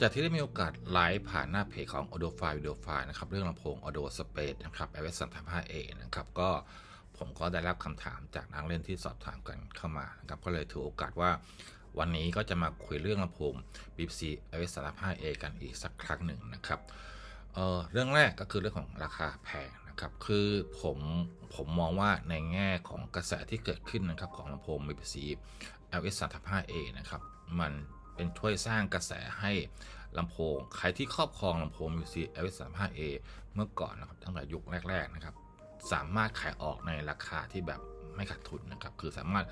จากที่ได้มีโอกาสไลฟ์ผ่านหน้าเพจของ Audio File Video File นะครับ เรื่องลำโพง Audio Space นะครับ i w s 3 5 a นะครับ ก็ผมก็ได้รับคำถามจากนักเล่นที่สอบถามกันเข้ามานะครับ ก็เลยถือโอกาสว่าวันนี้ก็จะมาคุยเรื่องลำโพง BBC i w s 3 5 a กันอีกสักครั้งหนึ่งนะครับเเรื่องแรกก็คือเรื่องของราคาแพงนะครับคือผมผมมองว่าในแง่ของกระแสที่เกิดขึ้นนะครับของลำโพง BBC LS 3 5 A นะครับมัน เป็นช่วยสร้างกระแสให้ลำโพง ใครที่ครอบครองลำโพง BBC LS 3 5 A เมื่อก่อนนะครับตั้งแต่ยุคแรก ๆ นะครับ สามารถขายออกในราคาที่แบบไม่ขาดทุนนะครับ คือสามารถ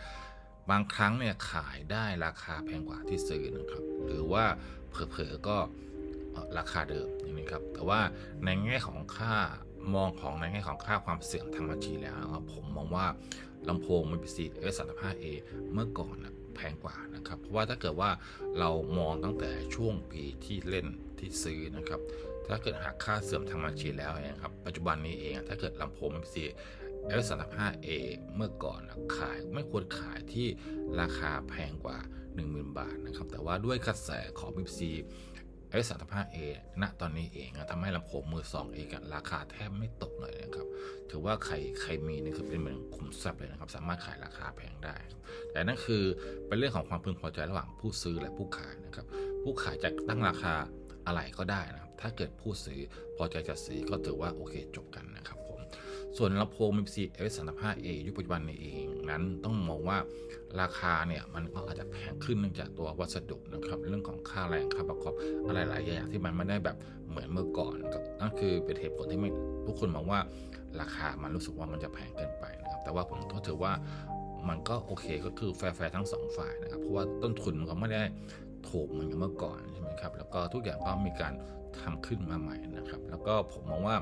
บางครั้งเนี่ยขายได้ราคาแพงกว่าที่ซื้อนะครับ หรือว่าเผลอๆก็ราคาเดิมนี่นะครับ แต่ว่าในแง่ของค่ามองของในแง่ของค่าความเสื่อมทางบัญชีแล้วนะครับผมมองว่าลำโพง MPC S35A เมื่อก่อนนะ แพงกว่านะครับ เพราะว่าถ้าเกิดว่าเรามองตั้งแต่ช่วงปีที่เล่นที่ซื้อนะครับ ถ้าเกิดหากค่าเสื่อมทางบัญชีแล้วเองครับ ปัจจุบันนี้เอง ถ้าเกิดลำโพง MPC L 3 5 A เมื่อก่อนขายไม่ควรขายที่ราคาแพงกว่า 10,000 บาทนะครับ แต่ว่าด้วยกระแสของมิบซี S35A ณตอนนี้เองทำให้ลำโพงมือสองเองราคาแทบไม่ตกเลยนะครับ ถือว่าใครใครมีนี่คือเป็นเหมือนขุมทรัพย์เลยนะครับ สามารถขายราคาแพงได้ แต่นั่นคือเป็นเรื่องของความพึงพอใจระหว่างผู้ซื้อและผู้ขายนะครับ ผู้ขายจะตั้งราคาอะไรก็ได้นะครับ ถ้าเกิดผู้ซื้อพอใจจะซื้อก็ถือว่าโอเคจบกันนะครับ ส่วนลำโพง MPC S 3 5 A ยุคปัจจุบันนี้เองนั้นต้องมองว่าราคาเนี่ยมันก็อาจจะแพงขึ้นเนื่องจากตัววัสดุนะครับเรื่องของค่าแรงค่าประกอบอะไรหลายอย่างที่มันไม่ได้แบบเหมือนเมื่อก่อนครับนั่นคือเป็นเหตุผลที่ไม่ทุกคนมองว่าราคามันรู้สึกว่ามันจะแพงเกินไปนะครับแต่ว่าผมก็ถือว่ามันก็โอเคก็คือแฟร์ๆทั้งสองฝ่ายนะครับเพราะว่าต้นทุนมันก็ไม่ได้ถูกเหมือนกับเมื่อก่อนใช่ไหมครับแล้วก็ทุกอย่างก็มีการทำขึ้นมาใหม่นะครับ แล้วก็ผมมองว่า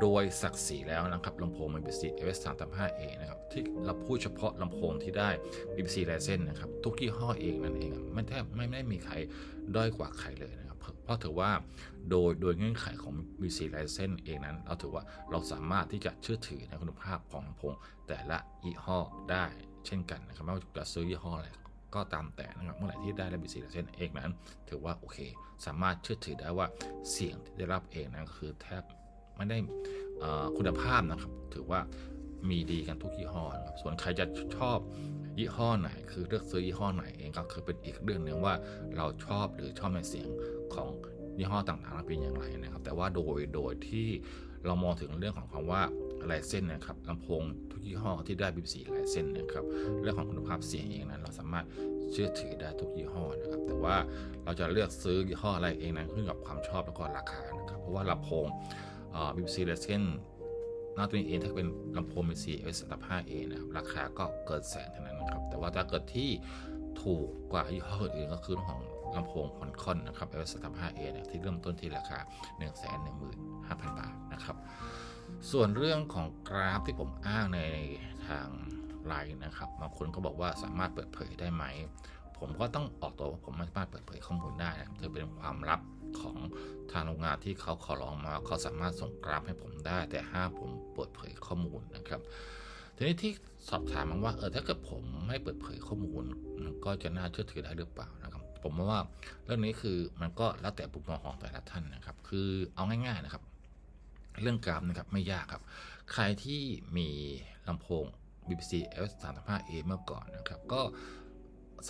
โดยศักดิ์ศรีแล้วนะครับลำโพง BBC FS 3 3 5 A นะครับที่เราพูดเฉพาะลำโพงที่ได้ BBC License นะครับทุกยี่ห้อเองนั่นเองไม่แทบไม่ได้มีใครด้อยกว่าใครเลยนะครับเพราะถือว่าโดยโดยเงื่อนไขของ BBC License เองนั้น เราถือว่าเราสามารถที่จะเชื่อถือในคุณภาพของลำโพง แต่ละยี่ห้อได้เช่นกันนะครับไม่ว่าจะซื้อยี่ห้ออะไรก็ตามแต่นะครับเมื่อไหร่ที่ได้ BBC License เองนั้น ถือว่าโอเค สามารถเชื่อถือได้ว่าเสียงที่ได้รับเองนั้นก็คือแทบ ไม่ได้คุณภาพนะครับ ถือว่ามีดีกันทุกยี่ห้อนะครับส่วนใครจะชอบยี่ห้อไหน คือเลือกซื้อยี่ห้อไหนเองก็คือเป็นอีกเรื่องหนึ่งว่าเราชอบหรือชอบในเสียงของยี่ห้อต่างๆเป็นอย่างไรนะครับ แต่ว่าโดยโดยที่เรามองถึงเรื่องของคำว่าลายเส้นนะครับลำโพงทุกยี่ห้อที่ได้ BBC ลายเส้นนะครับเรื่องของคุณภาพเสียงเองนั้น เราสามารถเชื่อถือได้ทุกยี่ห้อนะครับ แต่ว่าเราจะเลือกซื้อยี่ห้ออะไรเองนั้นขึ้นกับความชอบแล้วก็ราคานะครับ เพราะว่าลำโพง บิบซีเลสเกนหน้าตัวเองถ้าเป็นลำโพง BBC S 3 5 A นะครับราคาก็เกินแสนเท่านั้นนะครับ แต่ว่าถ้าเกิดที่ถูกกว่ายี่ห้ออื่นก็คือเรื่องของลำโพงคอนคอนนะครับ S 3 5 A เนี่ยที่เริ่มต้นที่ราคา 1 1 5 0 0 0 บาทนะครับ ส่วนเรื่องของกราฟที่ผมอ้างในทางไลน์นะครับบางคนก็บอกว่าสามารถเปิดเผยได้ไหม ผมก็ต้องออกตัวว่าผมไม่สามารถเปิดเผยข้อมูลได้นะถือเป็นความลับ ของทางโรงงานที่เขาขอร้องมาเขาสามารถส่งกราฟให้ผมได้ แต่ห้ามผมเปิดเผยข้อมูลนะครับทีนี้ที่สอบถามมาว่าเออถ้าเกิดผมไม่เปิดเผยข้อมูลมันก็จะน่าเชื่อถือได้หรือเปล่านะครับ ผมว่าเรื่องนี้คือมันก็แล้วแต่มุมมองของแต่ละท่านนะครับ คือเอาง่ายๆนะครับ เรื่องกราฟนะครับไม่ยากครับ ใครที่มีลำโพง BBC S 3 5 A เมื่อก่อนนะครับ ก็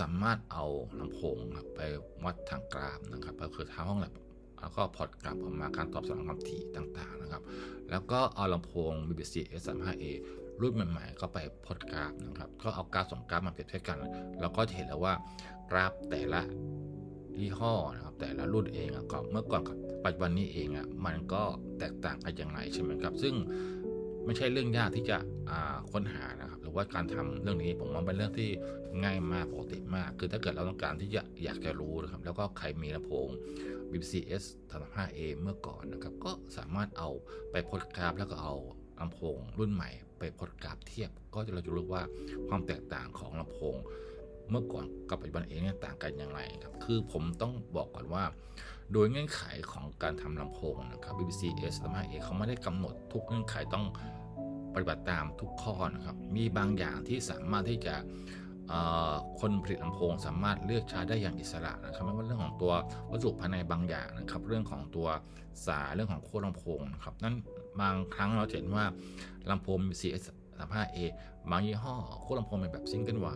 สามารถเอาลำโพงครับไปวัดทางกราฟนะครับ ก็คือทาห้องแลบแล้วก็พอร์ตกราฟออกมาการตอบสนองความถี่ต่างๆนะครับ แล้วก็เอาลำโพง BBC S 3 5 A รุ่นใหม่ๆก็ไปพอร์ตกราฟนะครับ ก็เอากราฟสองกราฟมาเปรียบเทียบกัน เราก็เห็นแล้วว่ากราฟแต่ละยี่ห้อนะครับ แต่ละรุ่นเองอะก็เมื่อก่อนกับปัจจุบันนี้เองอะมันก็แตกต่างกันอย่างไรใช่ไหมครับ ซึ่ง ไม่ใช่เรื่องยากที่จะค้นหานะครับหรือว่าการทำเรื่องนี้ผมว่าเป็นเรื่องที่ง่ายมากปกติมาก คือถ้าเกิดเราต้องการที่จะอยากจะรู้นะครับ แล้วก็ใครมีลำโพง BBC S 35A เมื่อก่อนนะครับ ก็สามารถเอาไปพดกราฟแล้วก็เอาลำโพงรุ่นใหม่ ไปพดกราฟเทียบ ก็จะเราจะรู้ว่าความแตกต่างของลำโพงเมื่อก่อนกับปัจจุบันเองเนี่ยต่างกันอย่างไรครับ คือผมต้องบอกก่อนว่า โดยเงื่อนไขของการทำลำโพงนะครับ BBC S 3 5 A เขาไม่ได้กำหนดทุกเงื่อนไขต้อง ปฏิบัติตามทุกข้อนะครับ มีบางอย่างที่สามารถที่จะคนผลิตลำโพงสามารถเลือกใช้ได้อย่างอิสระนะครับไม่ว่าเรื่องของตัววัสดุภายในบางอย่างนะครับ เรื่องของตัวสายเรื่องของโค้ดลำโพงนะครับนั่นบางครั้งเราเห็นว่าลำโพง CS 35A บางยี่ห้อโค้ดลำโพงเป็นแบบซิงเกิลไว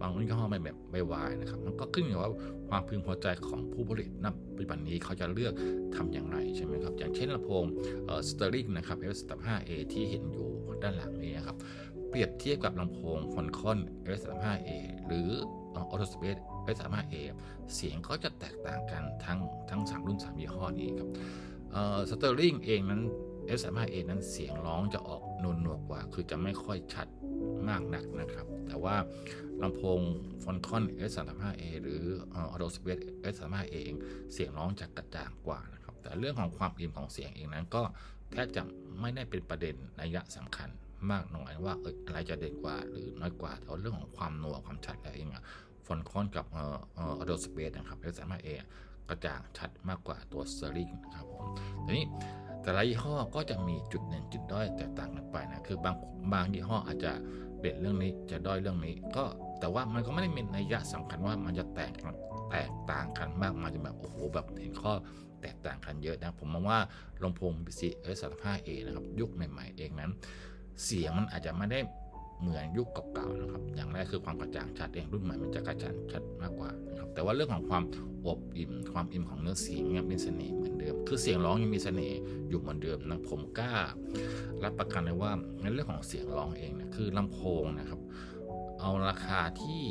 บางยี่ห้อเป็นแบบไบวายนะครับมันก็ขึ้นอยู่ว่าความพึงพอใจของผู้ผลิตณปัจจุบันนี้เขาจะเลือกทำอย่างไรใช่ไหมครับอย่างเช่นลำโพงสเตอริงนะครับ S35A ที่เห็นอยู่ ด้านหลังนี้นะครับ เปรียบเทียบกับลำโพงฟอนคอน S35A หรือ Auto Space S35A เสียงก็จะแตกต่างกันทั้งทั้ง 3 รุ่น 3 ยี่ห้อนี้ครับสเตอร์ลิงเองนั้น S35A นั้นเสียงร้องจะออกนวลนวกว่า คือจะไม่ค่อยชัดมากนักนะครับ แต่ว่าลำโพงฟอนคอน S35A หรือ Auto Space S35A เอง เสียงร้องจะกระจ่างกว่านะครับ แต่เรื่องของความอิ่มของเสียงเองนั้นก็ แทบจะไม่ได้เป็นประเด็นนัยสำคัญมากน้อยว่าเอออะไรจะเด่นกว่าหรือน้อยกว่าแต่เรื่องของความนัวความชัดแล้วเองอะฟอนคอนกับเอ่อเอ่อโดสเปซนะครับเอสามารถเอกระจ่างชัดมากกว่าตัวเตอริงนะครับผมทีนี้แต่ละยี่ห้อก็จะมีจุดเด่นจุดด้อยแตกต่างกันไปนะคือบางบางยี่ห้ออาจจะเด่นเรื่องนี้จะด้อยเรื่องนี้ ก็แต่ว่ามันก็ไม่ได้มีนัยยะสำคัญว่ามันจะแตกแตกต่างกันมากมันจะแบบโอ้โหแบบเห็นข้อ แตกต่างกันเยอะนะผมมองว่าลำโพง BC S35A นะครับยุคใหม่ๆเองนั้น เสียงมันอาจจะไม่ได้เหมือนยุคเก่าๆนะครับ อย่างแรกคือความกระจ่างชัดเองรุ่นใหม่มันจะกระจ่างชัดมากกว่านะครับ แต่ว่าเรื่องของความอบอิ่ม ความอิ่มของเนื้อเสียงยังมีเสน่ห์เหมือนเดิม คือเสียงร้องยังมีเสน่ห์อยู่เหมือนเดิมนะ ผมกล้ารับประกันเลยว่าในเรื่องของเสียงร้องเองนะคือลำโพงนะครับ เอาราคาที่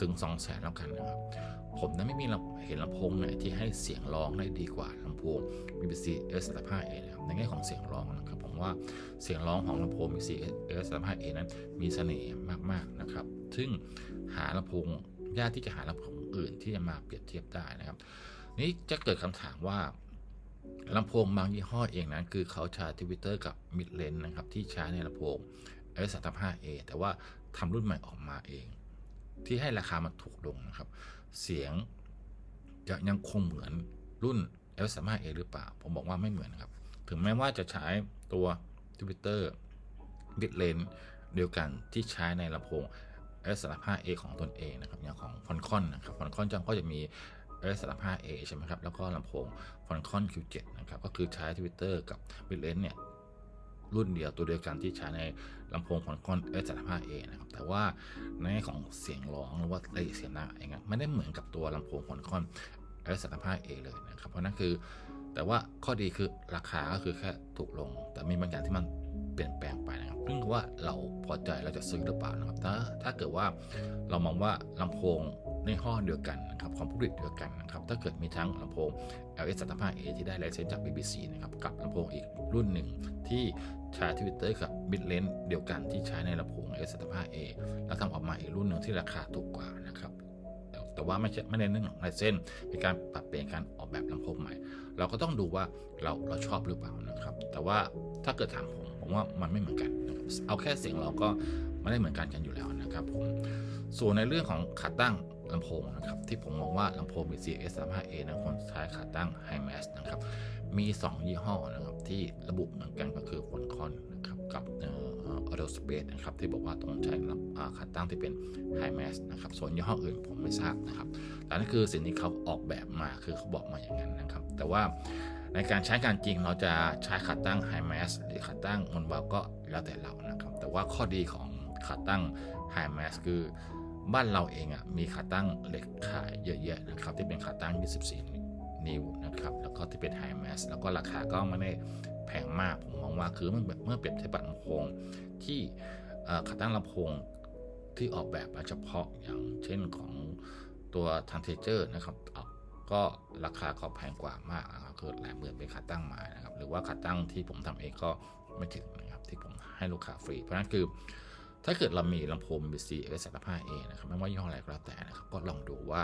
ถึง2องแสนแล้วกันนะครับ ผมนั้นไม่มีเห็นลำโพงไหนที่ให้เสียงร้องได้ดีกว่าลำโพง BBC S35A นะครับในแง่ของเสียงร้องนะครับ ผมว่าเสียงร้องของลำโพง BBC S35A นั้นมีเสน่ห์มากๆนะครับ ซึ่งหาลำโพงยากที่จะหาลำโพงอื่นที่จะมาเปรียบเทียบได้นะครับ นี่จะเกิดคำถามว่าลำโพงบางยี่ห้อเองนั้นคือเขาใช้ทวิตเตอร์กับมิดเลนนะครับที่ใช้ในลำโพง S35A แต่ว่าทำรุ่นใหม่ออกมาเอง ที่ให้ราคามันถูกลงนะครับ เสียงจะยังคงเหมือนรุ่น F35A หรือเปล่า ผมบอกว่าไม่เหมือนครับ ถึงแม้ว่าจะใช้ตัว Twitter Bit Lane เดียวกันที่ใช้ในลำโพง S35A ของตนเองนะครับอย่างของ f o n c o n นะครับ f o n c o n จังก็จะมี S35A ใช่ไหมครับ แล้วก็ลำโพง f o n c o n Q7 นะครับ ก็คือใช้ Twitter กับ Bit l a n เนี่ย รุ่นเดียวตัวเดียวกันที่ใช้ในลำโพงของคอน S35A นะครับ แต่ว่าในของเสียงร้องหรือว่าละเอียดเสียงดังเองไม่ได้เหมือนกับตัวลำโพงของคอน S35A เลยนะครับ เพราะนั่นคือแต่ว่าข้อดีคือราคาก็คือแค่ถูกลง แต่มีบางอย่างที่มันเปลี่ยนแปลงไปนะครับเรื่งว่าเราพอใจเราจะซื้อหรือเปล่านะครับ ถ้าถ้าเกิดว่าเรามองว่าลำโพงในห้องเดียวกันนะครับของผู้ผลิตเดียวกันนะครับ ถ้าเกิดมีทั้งลำโพง LS35A ที่ได้ไลเซนส์จาก BBC นะครับ กับลำโพงอีกรุ่นหนึ่งที่ ใช้ทวิตเตอร์กับบิตเลนเดียวกันที่ใช้ในลำโพง S35A แล้วทำออกมาอีกรุ่นหนึ่งที่ราคาถูกกว่านะครับแต่ว่าไม่ใช่ไม่ในเรื่องของลายเส้นเป็นการปรับเปลี่ยนการออกแบบลำโพงใหม่ เราก็ต้องดูว่าเราเราชอบหรือเปล่านะครับ แต่ว่าถ้าเกิดถามผมผมว่ามันไม่เหมือนกัน เอาแค่เสียงเราก็ไม่ได้เหมือนกันกันอยู่แล้วนะครับผมส่วนในเรื่องของขาตั้งลำโพงนะครับที่ผมมองว่าลำโพง BC S35A นะควรใช้ขาตั้ง High Mass นะครับ มี 2 ยี่ห้อนะครับที่ระบุเหมือนกันก็คือ f o n c o n นะครับกับเอ่อ Auto Space นะครับที่บอกว่าต้องใช้ขาตั้งที่เป็น High Mass นะครับส่วนยี่ห้ออื่นผมไม่ทราบนะครับแต่นั่นคือสิ่งที่เขาออกแบบมาคือเขาบอกมาอย่างนั้นนะครับ แต่ว่าในการใช้การจริงเราจะใช้ขาตั้ง High Mass หรือขาตั้งมนเบาก็แล้วแต่เรานะครับ แต่ว่าข้อดีของขาตั้ง High Mass คือบ้านเราเองอะ่ะมีขาตั้งเหล็กขายเยอะแยะนะครับที่เป็นขาตั้ง 24นิ้ว นะครับ แล้วก็ที่เป็น High Mass แล้วก็ราคาก็ไม่ได้แพงมากผมมองว่าคือเมื่อเมื่อเปรียบเทียบลำโพงที่ขาตั้งลำโพงที่ออกแบบมาเฉพาะอย่างเช่นของตัวทันเทเจอร์นะครับก็ราคาก็แพงกว่ามากนะครับคือหลายหมื่นเป็นขาตั้งมานะครับ หรือว่าขาตั้งที่ผมทำเองก็ไม่ถึงนะครับ ที่ผมให้ลูกค้าฟรี เพราะนั้นคือ ถ้าเกิดเรามีลำโพง BC S35A นะครับ ไม่ว่ายี่ห้ออะไรก็แล้วแต่นะครับ ก็ลองดูว่า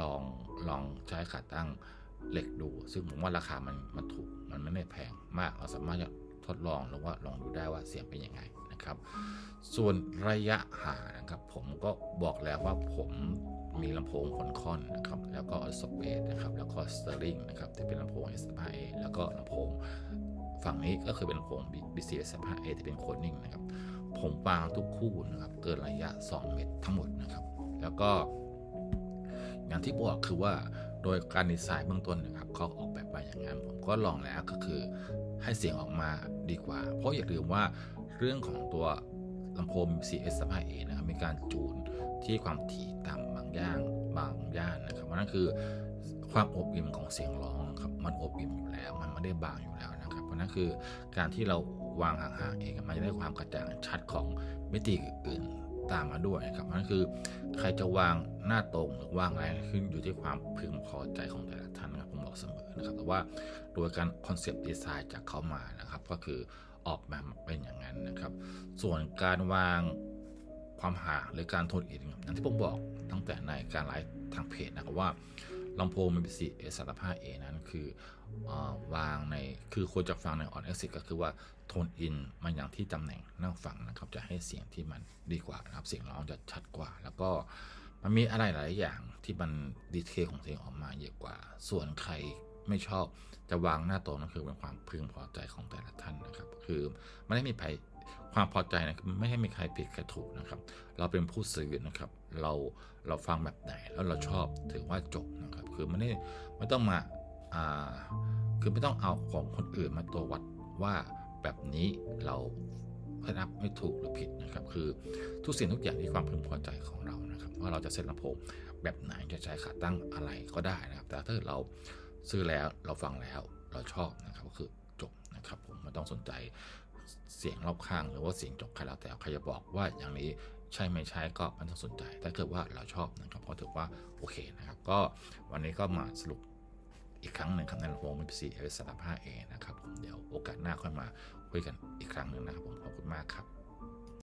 ลองลองใช้ขาตั้ง เหล็กดู ซึ่งผมว่าราคามันมันถูก มันไม่ได้แพงมาก เราสามารถจะทดลองหรือว่าลองดูได้ว่าเสียงเป็นยังไงนะครับ ส่วนระยะห่างนะครับ ผมก็บอกแล้วว่าผมมีลำโพงคอนคอนนะครับ แล้วก็สเปซนะครับ แล้วก็สเตอริงนะครับที่เป็นลำโพง S5A แล้วก็ลำโพงฝั่งนี้ก็คือเป็นลำโพง BCS5A ที่เป็นโคดนิ่งนะครับ ผมวางทุกคู่นะครับ เกินระยะ 2 เมตรทั้งหมดนะครับ แล้วก็อย่างที่บอกคือว่า โดยการดีไซน์เบื้องต้นนะครับเขาออกแบบมาอย่างนั้นผมก็ลองแล้วก็คือให้เสียงออกมาดีกว่า เพราะอย่าลืมว่าเรื่องของตัวลำโพง CS 35A นะครับมีการจูนที่ความถี่ต่ำบางย่างบางย่านนะครับเพราะนั่นคือความอบอิ่มของเสียงร้องครับมันอบอิ่มอยู่แล้ว มันไม่ได้บางอยู่แล้วนะครับ เพราะนั่นคือการที่เราวางห่างๆเองมันจะได้ความกระจ่างชัดของมิติอื่น ตามมาด้วยนะครับนั่นคือใครจะวางหน้าตรงหรือวางอะไรขึ้นอยู่ที่ความพึงพอใจของแต่ละท่านนะครับผมบอกเสมอนะครับแต่ว่าโดยการคอนเซปต์ดีไซน์จากเขามานะครับ ก็คือออกมาเป็นอย่างนั้นนะครับ ส่วนการวางความห่างหรือการโทนอินอย่างที่ผมบอกตั้งแต่ในการไลฟ์ทางเพจนะครับว่า ลำโพง MPC A สารภาพ A นั้นคืออวางในคือควรจะฟังในออนเอ็กซิก็คือว่าโทนอินมันอย่างที่ตำแหน่งนั่งฟังนะครับ จะให้เสียงที่มันดีกว่านะครับ เสียงร้องจะชัดกว่า แล้วก็มันมีอะไรหลายอย่างที่มันดีเทลของเสียงออกมาเยอะกว่า ส่วนใครไม่ชอบจะวางหน้าโต๊ะนั่นคือเป็นความพึงพอใจของแต่ละท่านนะครับ คือไม่ได้มีใคร ความพอใจนะคือไม่ให้มีใครผิดใครถูกนะครับ เราเป็นผู้ซื้อนะครับ เราเราฟังแบบไหนแล้วเราชอบถือว่าจบนะครับ คือไม่ได้ไม่ต้องมาอ่าคือไม่ต้องเอาของคนอื่นมาตัววัดว่าแบบนี้เรารับไม่ถูกหรือผิดนะครับ คือทุกสิ่งทุกอย่างที่ความพึงพอใจของเรานะครับ ว่าเราจะเซ็ตลำโพงแบบไหนจะใช้ขาตั้งอะไรก็ได้นะครับ แต่ถ้าเราซื้อแล้วเราฟังแล้วเราชอบนะครับก็คือจบนะครับ ผมไม่ต้องสนใจ เสียงรอบข้างหรือว่าเสียงจบใครแล้วแต่ใครจะบอกว่าอย่างนี้ใช่ไม่ใช่ก็มันต้องสนใจ ถ้าเกิดว่าเราชอบนะครับก็ถือว่าโอเคนะครับ ก็วันนี้ก็มาสรุปอีกครั้งหนึ่งครับในลำโพงมิพีเอสสามห้าเอนะครับผมเดี๋ยวโอกาสหน้าค่อยมาคุยกันอีกครั้งหนึ่งนะครับผมขอบคุณมากครับ